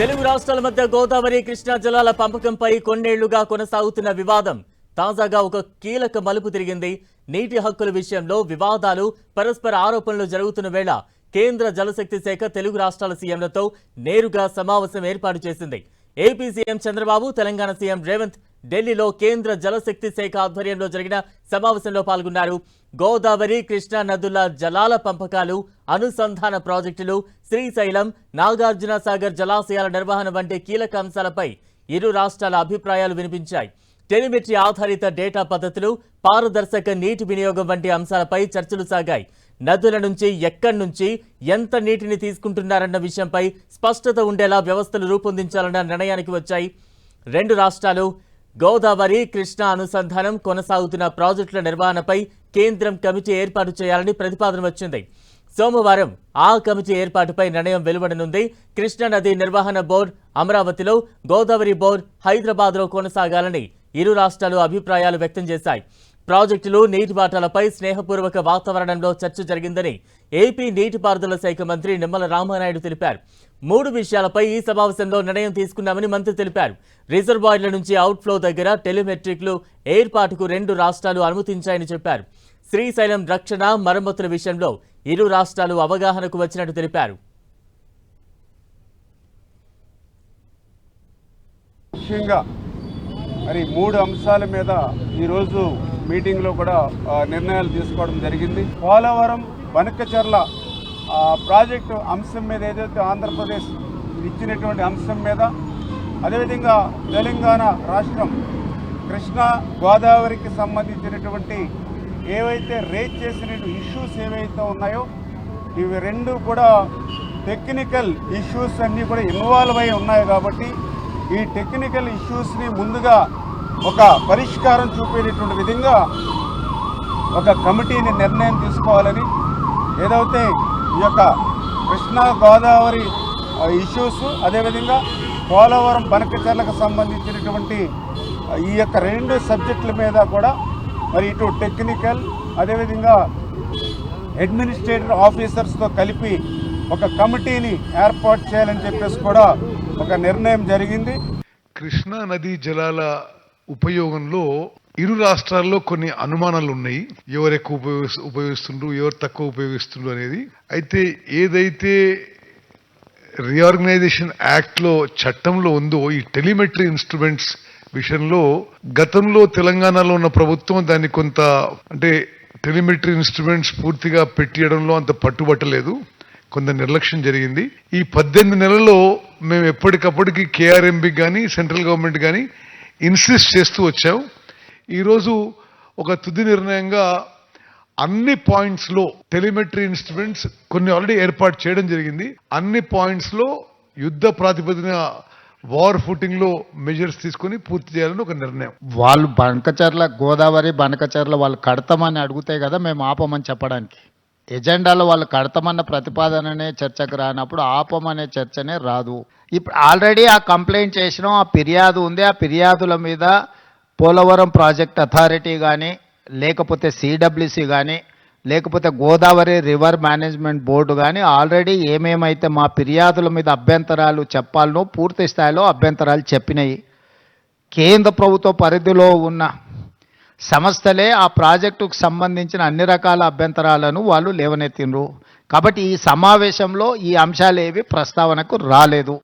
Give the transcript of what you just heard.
తెలుగు రాష్ట్రాల మధ్య గోదావరి కృష్ణా జలాల పంపకంపై కొన్నేళ్ళుగా కొనసాగుతున్న వివాదం తాజాగా ఒక కీలక మలుపు తిరిగింది. నీటి హక్కుల విషయంలో వివాదాలు పరస్పర ఆరోపణలు జరుగుతున్న వేళ కేంద్ర జలశక్తి శాఖ తెలుగు రాష్ట్రాల సీఎంలతో నేరుగా సమావేశం ఏర్పాటు చేసింది. AP CM Chandrababu Telangana CM Revanth ఢిల్లీలో కేంద్ర జలశక్తి శాఖ ఆధ్వర్యంలో జరిగిన సమావేశంలో పాల్గొన్నారు. గోదావరి కృష్ణా నదుల జలాల పంపకాలు అనుసంధాన ప్రాజెక్టులు శ్రీశైలం నాగార్జున సాగర్ జలాశయాల నిర్వహణ వంటి కీలక అంశాలపై ఇరు రాష్ట్రాల అభిప్రాయాలు వినిపించాయి. టెలిమెట్రీ ఆధారిత డేటా పద్ధతులు పారదర్శక నీటి వినియోగం వంటి అంశాలపై చర్చలు సాగాయి. నదుల నుంచి ఎక్కడి నుంచి ఎంత నీటిని తీసుకుంటున్నారన్న విషయంపై స్పష్టత ఉండేలా వ్యవస్థలు రూపొందించాలన్న నిర్ణయానికి వచ్చాయి. రెండు రాష్ట్రాలు గోదావరి కృష్ణా అనుసంధానం కొనసాగుతున్న ప్రాజెక్టుల నిర్వహణపై కేంద్రం కమిటీ ఏర్పాటు చేయాలని ప్రతిపాదన వచ్చింది. సోమవారం ఆ కమిటీ ఏర్పాటుపై నిర్ణయం వెలువడనుంది. కృష్ణా నది నిర్వహణ బోర్డు అమరావతిలో గోదావరి బోర్డు హైదరాబాద్లో కొనసాగాలని ఇరు రాష్ట్రాలు అభిప్రాయాలు వ్యక్తం చేశాయి. ప్రాజెక్టులు నీటిపాటాలపై స్నేహపూర్వక వాతావరణంలో చర్చ జరిగిందని ఏపీ నీటిపారుదల శాఖ మంత్రి నిమ్మల రామానాయుడు తెలిపారు. మూడు విషయాలపై ఈ సమావేశంలో నిర్ణయం తీసుకున్నామని మంత్రి తెలిపారు. రిజర్వాయర్ల నుంచి అవుట్ఫ్లో దగ్గర టెలిమెట్రిక్లు ఏర్పాటుకు రెండు రాష్ట్రాలు అనుమతించాయని చెప్పారు. శ్రీశైలం రక్షణ మరమ్మతుల విషయంలో ఇరు రాష్ట్రాలు అవగాహనకు వచ్చినట్టు తెలిపారు. ముఖ్యంగా మరి మూడు అంశాల మీద ఈరోజు మీటింగ్లో కూడా నిర్ణయాలు తీసుకోవడం జరిగింది. పోలవరం వనకచర్ల ప్రాజెక్టు అంశం మీద ఏదైతే ఆంధ్రప్రదేశ్ ఇచ్చినటువంటి అంశం మీద అదేవిధంగా తెలంగాణ రాష్ట్రం కృష్ణా గోదావరికి సంబంధించినటువంటి ఏవైతే రేజ్ చేసిన ఇష్యూస్ ఏవైతే ఉన్నాయో ఇవి రెండు కూడా టెక్నికల్ ఇష్యూస్ అన్నీ కూడా ఇన్వాల్వ్ అయి ఉన్నాయి కాబట్టి ఈ టెక్నికల్ ఇష్యూస్ని ముందుగా ఒక పరిష్కారం చూపేటటువంటి విధంగా ఒక కమిటీని నిర్ణయం తీసుకోవాలని ఏదైతే ఈ యొక్క కృష్ణా గోదావరి ఇష్యూస్ అదేవిధంగా పోలవరం బనకచర్లకు సంబంధించినటువంటి ఈ యొక్క రెండు సబ్జెక్టుల మీద కూడా మరి ఇటు టెక్నికల్ అదేవిధంగా అడ్మినిస్ట్రేటివ్ ఆఫీసర్స్తో కలిపి ఒక కమిటీని ఏర్పాటు చేయాలని చెప్పేసి కూడా ఒక నిర్ణయం జరిగింది. కృష్ణా నదీ జలాల ఉపయోగంలో ఇరు రాష్ట్రాల్లో కొన్ని అనుమానాలు ఉన్నాయి. ఎవరు ఎక్కువ ఉపయోగి ఉపయోగిస్తుండ్రు ఎవరు తక్కువ ఉపయోగిస్తుండ్రు అనేది. అయితే ఏదైతే రీఆర్గనైజేషన్ యాక్ట్లో చట్టంలో ఉందో ఈ టెలిమెట్రీ ఇన్స్ట్రుమెంట్స్ విషయంలో గతంలో తెలంగాణలో ఉన్న ప్రభుత్వం దాన్ని కొంత అంటే టెలిమెట్రీ ఇన్స్ట్రుమెంట్స్ పూర్తిగా పెట్టియడంలో అంత పట్టుబట్టలేదు. కొంత నిర్లక్ష్యం జరిగింది. ఈ పద్దెనిమిది నెలల్లో మేము ఎప్పటికప్పటికి కేఆర్ఎంబి కానీ సెంట్రల్ గవర్నమెంట్ కానీ ఇన్సిస్ట్ చేస్తూ వచ్చాం. ఈరోజు ఒక తుది నిర్ణయంగా అన్ని పాయింట్స్లో టెలిమెట్రీ ఇన్స్ట్రుమెంట్స్ కొన్ని ఆల్రెడీ ఏర్పాటు చేయడం జరిగింది. అన్ని పాయింట్స్లో యుద్ధ ప్రాతిపదిన వార్ ఫుటింగ్లో మెజర్స్ తీసుకొని పూర్తి చేయాలని ఒక నిర్ణయం. వాళ్ళు బనకచర్ల గోదావరి బనకచర్ల వాళ్ళు కడతామని అడుగుతాయి కదా మేము ఆపమని చెప్పడానికి. ఎజెండాలో వాళ్ళు కడతామన్న ప్రతిపాదననే చర్చకు రానప్పుడు ఆపమనే చర్చనే రాదు. ఇప్పుడు ఆల్రెడీ ఆ కంప్లైంట్ చేసినాం ఆ ఫిర్యాదు ఉంది. ఆ ఫిర్యాదుల మీద పోలవరం ప్రాజెక్ట్ అథారిటీ కానీ లేకపోతే సిడబ్ల్యూసి కానీ లేకపోతే గోదావరి రివర్ మేనేజ్మెంట్ బోర్డు కానీ ఆల్రెడీ ఏమేమైతే మా ఫిర్యాదుల మీద అభ్యంతరాలు చెప్పాలనో పూర్తి స్థాయిలో అభ్యంతరాలు చెప్పినాయి. కేంద్ర ప్రభుత్వ పరిధిలో ఉన్న సంస్థలే ఆ ప్రాజెక్టుకు సంబంధించిన అన్ని రకాల అభ్యంతరాలను వాళ్ళు లేవనెత్తిండ్రు. కాబట్టి ఈ సమావేశంలో ఈ అంశాలు ఏవి ప్రస్తావనకు రాలేదు.